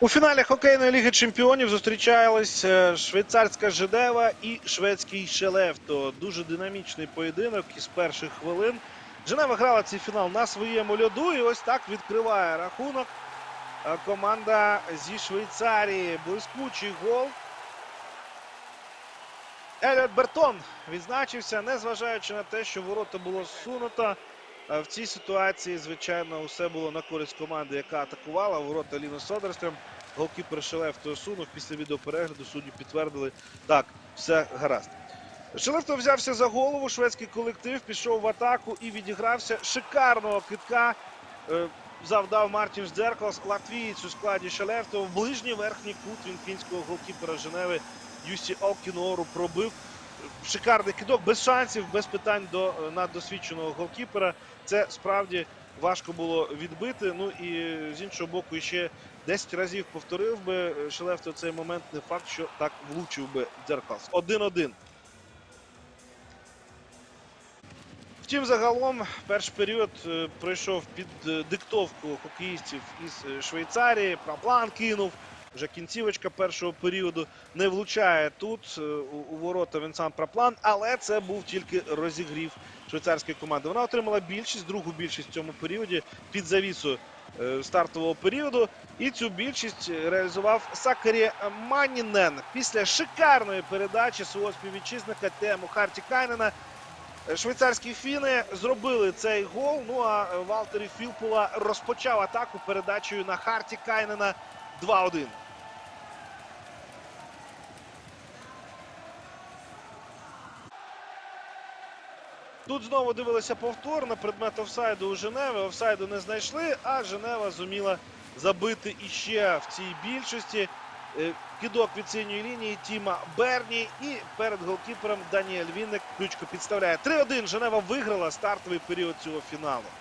У фіналі хокейної ліги чемпіонів зустрічались е, швейцарська Жидева і шведський Шелефто. Дуже динамічний поєдинок із перших хвилин. Женева грала цей фінал на своєму льоду, і ось так відкриває рахунок е, команда зі Швейцарії. Блискучий гол. Еліот Бертон відзначився, незважаючи на те, що ворота було сунуто. Е, В цій ситуації, звичайно, усе було на користь команди, яка атакувала. Ворота Ліно Содерстрем. Голкіпер Шелефто сунув. Після відеоперегляду судді підтвердили, так, все гаразд. Шелефто взявся за голову. Шведський колектив пішов в атаку і відігрався шикарного китка. Е, Завдав Мартін Дзерклас, латвієць у складі Шелефто. В ближній верхній кут він фінського голкіпера Женеви Юсі Окінору пробив. Шикарний кидок, без шансів, без питань до е, наддосвідченого голкіпера. Це справді важко було відбити. Ну і з іншого боку, ще 10 разів повторив би е, Шелефто цей момент. Не факт, що так влучив би Дзерклас. 1-1. Втім, загалом перший період е, пройшов під е, диктовку хокеїстів із е, Швейцарії. Праплан кинув. Вже кінцівочка першого періоду не влучає тут е, у, ворота Вінсан Праплан, але це був тільки розігрів швейцарської команди. Вона отримала більшість, другу більшість в цьому періоді під завісу е, стартового періоду. І цю більшість е, реалізував Сакарі Манінен після шикарної передачі свого співвітчизника Тему Харті Кайнена. Швейцарські фіни зробили цей гол. Ну а Валтері Філпула розпочав атаку передачею на Харті Кайнена 2-1. Тут знову дивилися повтор на предмет офсайду у Женеви. Офсайду не знайшли, а Женева зуміла забити іще в цій більшості. Е, Кидок від синьої лінії Тіма Берні і перед голкіпером Даніель Вінник ключко підставляє. 3-1. Женева виграла стартовий період цього фіналу.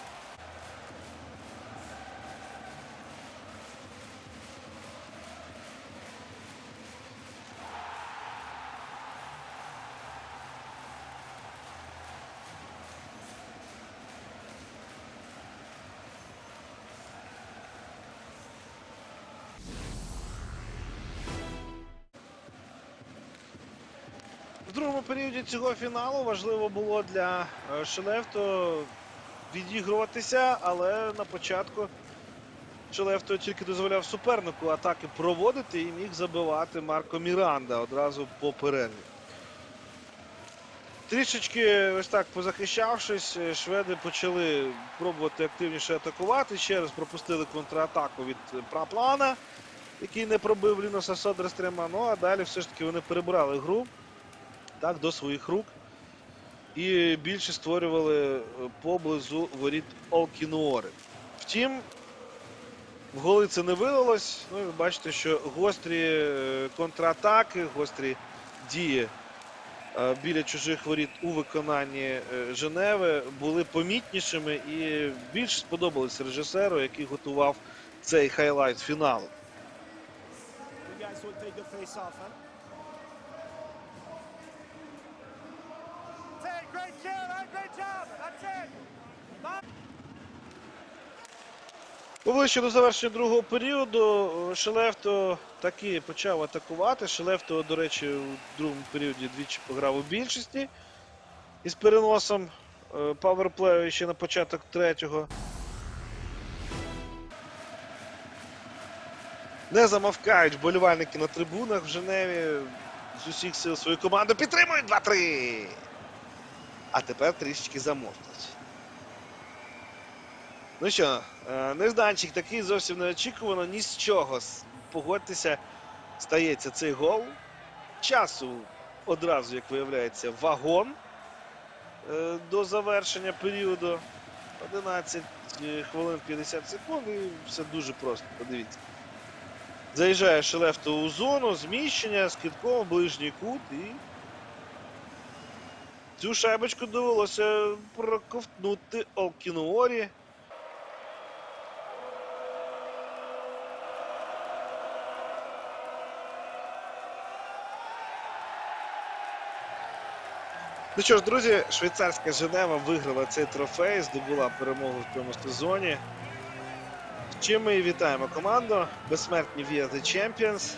Другому періоді цього фіналу важливо було для е, Шелефто відігруватися, але на початку Шелефто тільки дозволяв супернику атаки проводити і міг забивати Марко Міранда одразу по перерві. Трішечки ось так позахищавшись, е, шведи почали пробувати активніше атакувати. Ще раз пропустили контратаку від Праплана, який не пробив Ліноса Содерстрема. Ну а далі все ж таки вони перебрали гру так, до своїх рук. І більше створювали е, поблизу воріт Олкінуори. Втім, в голи це не вилилось. Ну, ви бачите, що гострі е, контратаки, гострі дії е, біля чужих воріт у виконанні Женеви були помітнішими і більш сподобались режисеру, який готував цей хайлайт фіналу. Great job. Great job. That's it. Поближче до завершення другого періоду е, Шелефто таки почав атакувати. Шелефто, до речі, у другому періоді двічі пограв у більшості із переносом е, паверплею ще на початок третього. Не замовкають вболівальники на трибунах в Женеві. З усіх сил свою команду підтримують 2-3. А тепер трішечки замовкнуть. Ну що, е, нежданчик такий зовсім неочікувано, ні з чого. Погодьтеся, стається цей гол. Часу одразу, як виявляється, вагон е, до завершення періоду. 11 хвилин 50 секунд і все дуже просто. Подивіться. Заїжджає Шелефто у зону, зміщення, скидком ближній кут і. Цю шайбочку довелося проковтнути Олкінуорі. Ну що ж, друзі, швейцарська Женева виграла цей трофей, здобула перемогу в цьому сезоні. Чим ми вітаємо команду. Безсмертні The Champions.